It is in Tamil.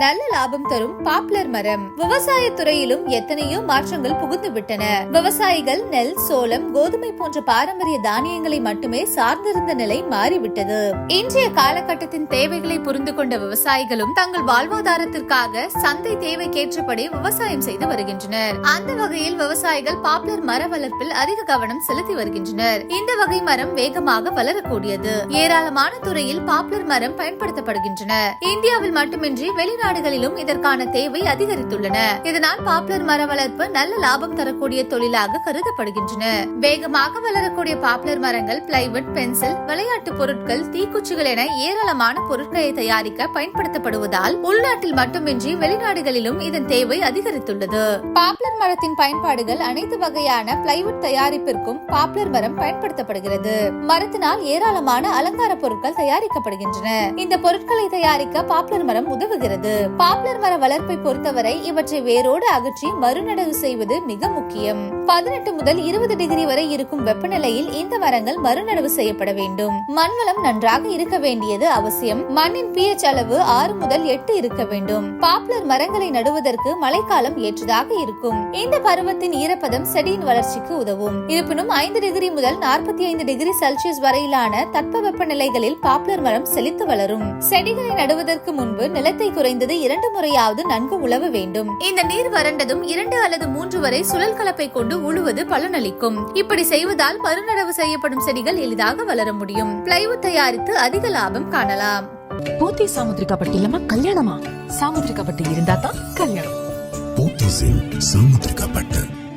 நல்ல லாபம் தரும் பாப்புலர் மரம். விவசாய துறையிலும் எத்தனையோ மாற்றங்கள் புகுந்து விட்டன விவசாயிகள் நெல் சோளம் கோதுமை போன்ற பாரம்பரிய தானியங்களை மட்டுமே சார்ந்திருந்த நிலை மாறிவிட்டது. இன்றைய காலகட்டத்தின் தேவைகளை புரிந்து கொண்ட விவசாயிகளும் தங்கள் வாழ்வாதாரத்திற்காக சந்தை தேவைக்கேற்றபடி விவசாயம் செய்து வருகின்றனர். அந்த வகையில் விவசாயிகள் பாப்புலர் மர வளர்ப்பில் அதிக கவனம் செலுத்தி வருகின்றனர். இந்த வகை மரம் வேகமாக வளரக்கூடியது. ஏராளமான துறையில் பாப்புலர் மரம் பயன்படுத்தப்படுகின்றன. இந்தியாவில் மட்டுமின்றி வெளிநாடுகளிலும் இதற்கான தேவை அதிகரித்துள்ளன. இதனால் பாப்புலர் மர வளர்ப்பு நல்ல லாபம் தரக்கூடிய தொழிலாக கருதப்படுகின்றன. வேகமாக வளரக்கூடிய பாப்புலர் மரங்கள் பிளைவுட் பென்சில் விளையாட்டு பொருட்கள் தீக்குச்சிகள் என ஏராளமான பொருட்களை தயாரிக்க பயன்படுத்தப்படுவதால் உள்நாட்டில் மட்டுமின்றி வெளிநாடுகளிலும் இதன் தேவை அதிகரித்துள்ளது. பாப்புலர் மரத்தின் பயன்பாடுகள் அனைத்து வகையான பிளைவுட் தயாரிப்பிற்கும் பாப்புலர் மரம் பயன்படுத்தப்படுகிறது. மரத்தினால் ஏராளமான அலங்கார பொருட்கள் தயாரிக்கப்படுகின்றன. இந்த பொருட்களை தயாரிக்க பாப்புலர் மரம் உதவுகிறது. பாப்புலர் மர வளர்ப்பை பொறுத்தவரை இவற்றை வேரோடு அகற்றி மறுநடவு செய்வது மிக முக்கியம். பதினெட்டு முதல் இருபது டிகிரி வரை இருக்கும் வெப்பநிலையில் இந்த மரங்கள் மறுநடவு செய்யப்பட வேண்டும். மண்வளம் நன்றாக இருக்க வேண்டியது அவசியம். மண்ணின் pH அளவு ஆறு முதல் எட்டு இருக்க வேண்டும். பாப்புலர் மரங்களை நடுவதற்கு மழைக்காலம் ஏற்றதாக இருக்கும். இந்த பருவத்தின் ஈரப்பதம் செடியின் வளர்ச்சிக்கு உதவும். இருப்பினும் ஐந்து டிகிரி முதல் நாற்பத்தி ஐந்து டிகிரி செல்சியஸ் வரையிலான தட்பவெப்ப நிலைகளில் பாப்புலர் மரம் செழித்து வளரும். செடிகளை நடுவதற்கு முன்பு நிலத்தை குறைந்தது இரண்டு முறையாவது நன்கு உழவ வேண்டும். இந்த நீர் வறண்டதும் இரண்டு அல்லது மூன்று வரை சுழல் கலப்பை கொண்டு உழுவது பலனளிக்கும். இப்படி செய்வதால் மறுநடவு செய்யப்படும் செடிகள் எளிதாக வளர முடியும். பிளைவுட் தயாரித்து அதிக லாபம் காணலாம். போத்தி சாமுத்திரிகா பட்டு இல்லாம கல்யாணமா? சாமுத்திரிகா பட்டு இருந்தா தான் கல்யாணம். போத்தீஸில் சாமுத்திரிகா பட்டு.